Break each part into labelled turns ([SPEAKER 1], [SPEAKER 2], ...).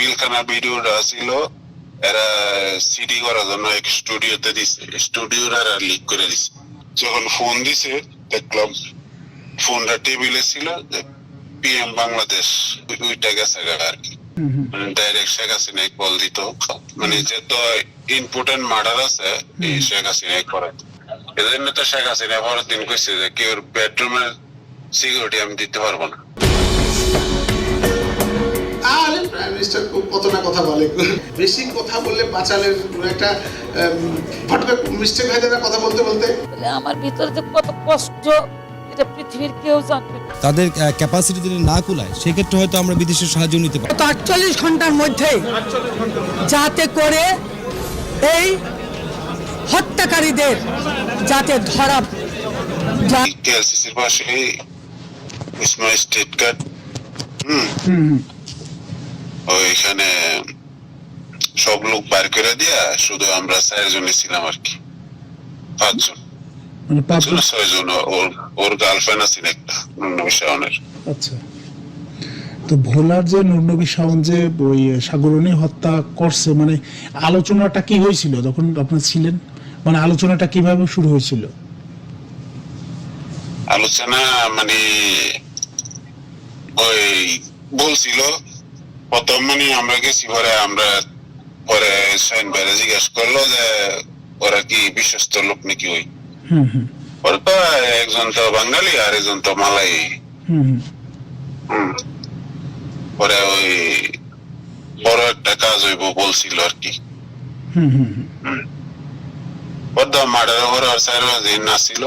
[SPEAKER 1] পিলখানা ভিডিওটা ছিল এরা সিডি করার জন্য এক স্টুডিওতে দিছে স্টুডিওর এরা লিক করে দিছে। যখন ফোন দিছে দেখলাম ফোনটা টেবিলে ছিল পিএম বাংলাদেশ ওইটা গেছে আর কি।
[SPEAKER 2] হুম
[SPEAKER 1] মানে ডাইরেক্ট শেখ হাসিনাই কল দিত। মানে যে তো ইম্পর্টেন্ট মার্ডার আছে এই শেখ হাসিনাই করে এজন্য তো শেখ হাসিনা পরের দিন কইছে যে কি ওর বেডরুমের সিকিউরিটি আমি দিতে পারব না।
[SPEAKER 3] না কথা বলে। বেশি কথা বললে বাঁচালের একটা করে মিস্টেক হয়ে যায় কথা বলতে বলতে।
[SPEAKER 4] আমার ভিতরে যে কত কষ্ট এটা পৃথিবীর কেউ জানবে
[SPEAKER 5] তাদের ক্যাপাসিটি যদি না কুলায় সেক্ষেত্রে হয়তো আমরা বিদেশের সাহায্য নিতে পারি।
[SPEAKER 6] গত আটচল্লিশ ঘণ্টার মধ্যে যাতে করে এই হত্যাকারীদের যাতে ধরা যায়।
[SPEAKER 1] কেএলসিসির পাশে স্টেট হুম। ওইখানে সব লোক বার করে দিয়া শুধু আমরা চারজনই ছিলাম আর কি। পাঁচজন।
[SPEAKER 2] মানে
[SPEAKER 1] ছয়জন ওর ওর গার্লফ্রেন্ড আছেন একটা নন্নবী শাওনের।
[SPEAKER 2] আচ্ছা। তো ভোলার যে নুরনবী শাওন যে ওই সাগরণী হত্যা করছে মানে আলোচনাটা কি হয়েছিল যখন আপনার ছিলেন? মানে আলোচনাটা কীভাবে শুরু হয়েছিল?
[SPEAKER 1] আলোচনা মানে ওই বলছিল প্রথম মানে আমরা গেছি পরে আমরা পরে সাইন বাইরে জিজ্ঞেস করল যে ওরা কি বিশ্বস্ত লোক নাকি ওই?
[SPEAKER 2] হুম
[SPEAKER 1] তো একজন তো বাঙালি আর একজন তো মালাই। পরে ওই বড় একটা কাজ হইব বলছিল আর কি।
[SPEAKER 2] হুম হুম হুম।
[SPEAKER 1] পদ্মা মার্ডার ওর আর চার দিন আসছিল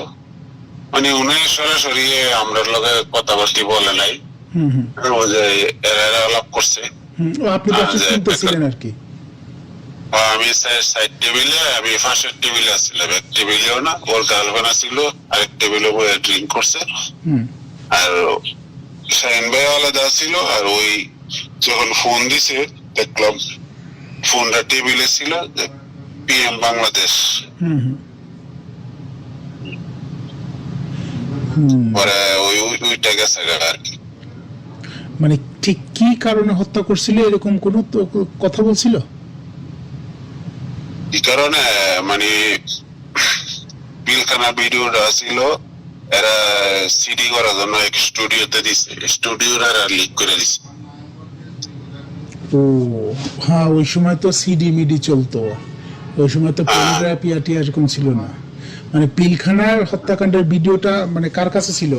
[SPEAKER 1] মানে উনি সরাসরি আমরা লগে কথাবার্তি বলে নাই।
[SPEAKER 2] হুম হুম
[SPEAKER 1] ও যে আলাপ করছে।
[SPEAKER 2] আপনি পাশে শুনতেছিলেন আর কি
[SPEAKER 1] আমি সাইড টেবিলে আমি ফার্স্টের টেবিলে আসছিলাম। এক টেবিলেও না ওর গার্লফ্রেন্ড আসছিল আরেক টেবিলে বয়ে ড্রিঙ্ক করছে। আর শাহিন ভাই আলাদা ছিল আর ওই যখন ফোন দিছে দেখলাম ফোনটা টেবিলে ছিল পিএম বাংলাদেশ। পরে ওই ওই- ওইটা গেছে আর কি।
[SPEAKER 2] মানে ঠিক কি কারণে হত্যা করছিল? এরকম কোনো কথা বলছিল?
[SPEAKER 1] এই কারণে? মানে পিলখানা ভিডিওটা ছিল এরা সিডি করার জন্য এক স্টুডিওতে দিছে। স্টুডিওর এরা লিক করে দিছে।
[SPEAKER 2] হ্যাঁ ওই সময় তো সিডি মিডি চলতো। ওই সময় তো পেনড্রাইভ পিয়াটি এরকম ছিল না। মানে পিলখানার হত্যাকাণ্ডের ভিডিওটা মানে কার কাছে ছিল?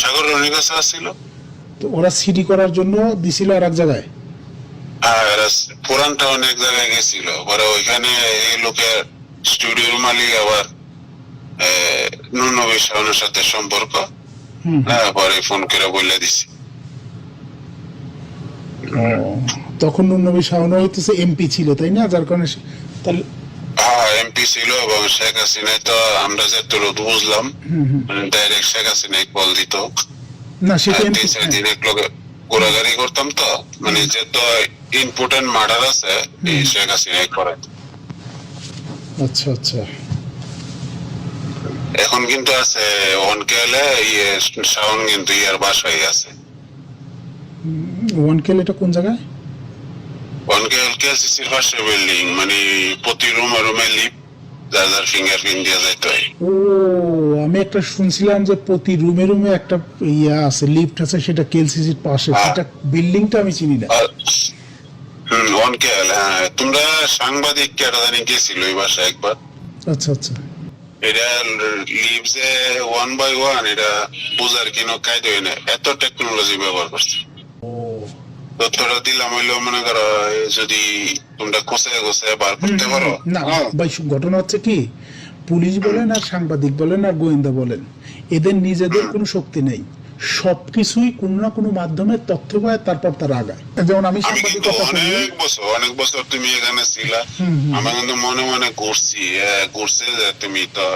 [SPEAKER 1] সাগর রনির কাছে আসছিল।
[SPEAKER 2] তো ওরা সিডি করার জন্য দিছিল আর এক জায়গায়
[SPEAKER 1] জায়গায় গেছিল। পরে ওইখানে এই লোকের স্টুডিওর মালিক আবার নুনবী সাথে সম্পর্ক। হ্যাঁ পরে ফোন করে বলে দিছি।
[SPEAKER 2] তখন নবী শাহন হইতেছে এমপি ছিল তাই না? যার কারণে তাহলে
[SPEAKER 1] হ্যাঁ এমপি ছিল এবং শেখ হাসিনাই তো আমরা যে তোর বুঝলাম ডাইরেক্ট শেখ হাসিনাই কল দিত।
[SPEAKER 2] না সেটা
[SPEAKER 1] করতাম তো মানে যে তো ইম্পর্টেন্ট মার্ডার আছে এই শেখ হাসিনাই করে।
[SPEAKER 2] আচ্ছা আচ্ছা।
[SPEAKER 1] এখন কিন্তু আছে হলে ইয়ে শাওন কিন্তু ইয়ার বাসায় আছে।
[SPEAKER 2] ওয়ান কেল এটা কোন জায়গায়?
[SPEAKER 1] অনকে কেএলসিসির পাশে বিল্ডিং মানে প্রতি রুমে রুমে লিপ যার ফিঙ্গারপ্রিন্ট দিয়ে যাইতে হয়
[SPEAKER 2] ও আমি একটা শুনছিলাম যে প্রতি রুমে রুমে একটা ইয়া আছে লিফট আছে সেটা কেলসিসির পাশে।
[SPEAKER 1] হ্যাঁ।
[SPEAKER 2] সেটা বিল্ডিংটা আমি চিনি না।
[SPEAKER 1] হুম হ্যাঁ তোমরা সাংবাদিক কেটা জানি গেছিল এই বাসায় একবার।
[SPEAKER 2] আচ্ছা আচ্ছা।
[SPEAKER 1] এটা লিভসে ওয়ান বাই ওয়ান এটা বুঝার কিনো কায়দা হয় না এত টেকনোলজি ব্যবহার করছে। তথ্যটা দিলাম হইল মনে করো যদি তোমরা কোসে কোসে বার করতে পারো।
[SPEAKER 2] না
[SPEAKER 1] হ্যাঁ।
[SPEAKER 2] ভাই ঘটনা হচ্ছে কি? পুলিশ বলেন আর সাংবাদিক বলেন আর গোয়েন্দা বলেন এদের নিজেদের কোনো শক্তি নেই। সবকিছুই কোনো না কোনো মাধ্যমে তথ্য পায় তারপর তারা আগায়। যেমন আমি
[SPEAKER 1] আমি
[SPEAKER 2] সাংবাদিকতা করি
[SPEAKER 1] অনেক বছর অনেক বছর তুমি এখানে ছিলা। আমি কিন্তু মনে মনে ঘুরছি হ্যাঁ, ঘুরছে তুমি তো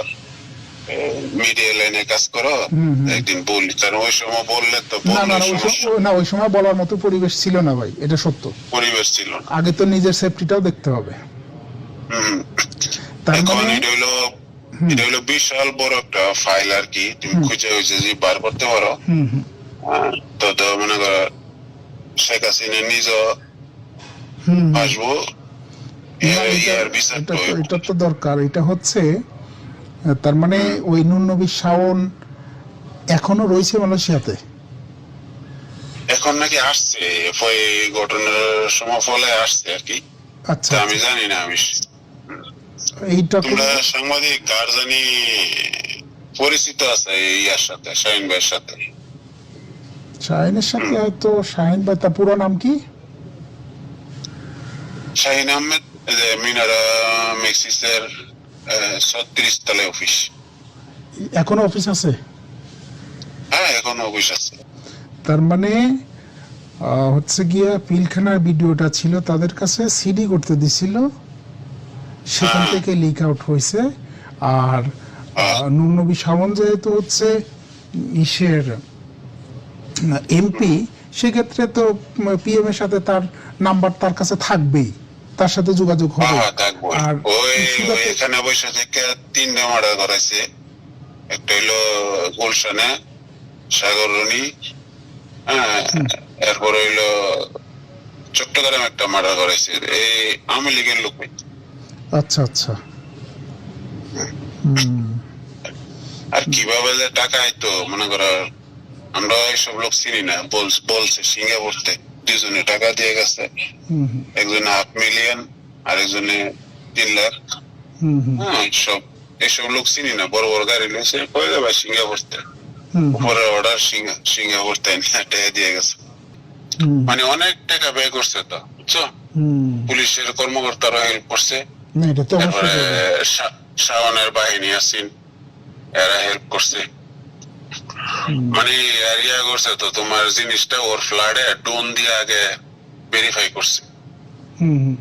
[SPEAKER 1] মিডিয়া লাইনে কাজ করো
[SPEAKER 2] হুম, হুম।
[SPEAKER 1] একদিন বললি কারণ ওই সময় বললে তো
[SPEAKER 2] না না
[SPEAKER 1] বললে
[SPEAKER 2] না, ওই সময়- না ওই সময় বলার মতো পরিবেশ ছিল না ভাই এটা সত্য।
[SPEAKER 1] পরিবেশ ছিল
[SPEAKER 2] আগে তো নিজের সেফটিটাও দেখতে হবে। তার মানে
[SPEAKER 1] এটা হইল এটা হইল বিশাল বড় একটা ফাইল আর কি তুমি খুঁজে খুঁজে যদি বার করতে পারো। তো তো মনে করো শেখ হাসিনা নিজ আসব।
[SPEAKER 2] এটা- তো- দরকার। এটা হচ্ছে তার মানে ওই নুন নবী শাওন এখনও রয়েছে মালয়েশিয়াতে?
[SPEAKER 1] এখন নাকি আসছে এই ঘটনার সময় ফলে আসছে আর কি।
[SPEAKER 2] আচ্ছা
[SPEAKER 1] আমি জানি না আমি
[SPEAKER 2] এইটা
[SPEAKER 1] তোমরা সাংবাদিক কার জানি পরিচিত আছে এই ইয়ার সাথে শাহিন ভাইয়ের সাথে?
[SPEAKER 2] শাহিনের সাথে হয়তো শাহিন ভাই তার পুরো নাম কি?
[SPEAKER 1] শাহিন আহমেদ মিনারা মেক্সিসের ছত্রিশ তলে অফিস।
[SPEAKER 2] এখনও অফিস আছে?
[SPEAKER 1] হ্যাঁ এখন অফিস আছে।
[SPEAKER 2] তার মানে হচ্ছে গিয়া পিলখানার ভিডিওটা ছিল তাদের কাছে সিডি করতে দিছিল। সেখান
[SPEAKER 1] হ্যাঁ।
[SPEAKER 2] থেকে লিক আউট হয়েছে। আর নুন নবী শাওন যেহেতু হচ্ছে ইসের এমপি সেক্ষেত্রে তো পিএম এর সাথে তার নাম্বার তার কাছে থাকবেই। তার সাথে যোগাযোগ হবে।
[SPEAKER 1] হ্যাঁ
[SPEAKER 2] আর
[SPEAKER 1] এখানে বসে থেকে তিনটা মার্ডার করাইছে। একটা হইল গুলশানে সাগরণী হ্যাঁ এরপর হইল চট্টগ্রাম একটা মার্ডার করাইছে। এই আওয়ামী লীগের লোক।
[SPEAKER 2] আচ্ছা আচ্ছা।
[SPEAKER 1] আর কীভাবে যে টাকা আইতো মনে করো আমরা এইসব লোক চিনি না। বল- বলছে সিঙ্গাপুরতে দুজনে টাকা দিয়ে গেছে। একজনে হাফ মিলিয়ন আর একজনে তিন লাখ। হ্যাঁ সব এসব লোক চিনি না বড় বড় গাড়ি লইছে কয়ে যাবে সিঙ্গাপুরতে উপরে অর্ডার সিঙ্গাপুর তাই টাকা দিয়ে গেছে। মানে অনেক টাকা ব্যয় করছে তো বুঝছ? পুলিশের কর্মকর্তারা হেল্প করছে। তারপরে শাওনের বাহিনী আছেন এরা হেল্প করছে। মানে এরিয়া করছে তো তোমার জিনিসটা ওর ফ্লাডে ডোন দিয়ে আগে ভেরিফাই করছে। হুম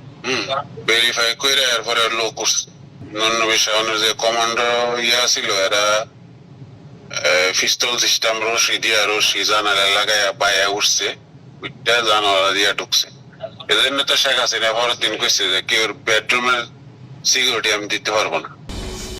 [SPEAKER 1] ভেরিফাই করে এরপরে লোক করছে। নন্নবী শাওনের যে কমান্ডার ইয়া ছিল এরা পিস্তল সিস্টেম রশি দিয়া রশি জানালা লাগাইয়া পায়া উঠছে উঠটা জানালা দিয়া ঢুকছে। এজন্য তো শেখ হাসিনা পরের দিন কইছে যে কি ওর বেডরুমের সিকিউরিটি আমি দিতে পারব না।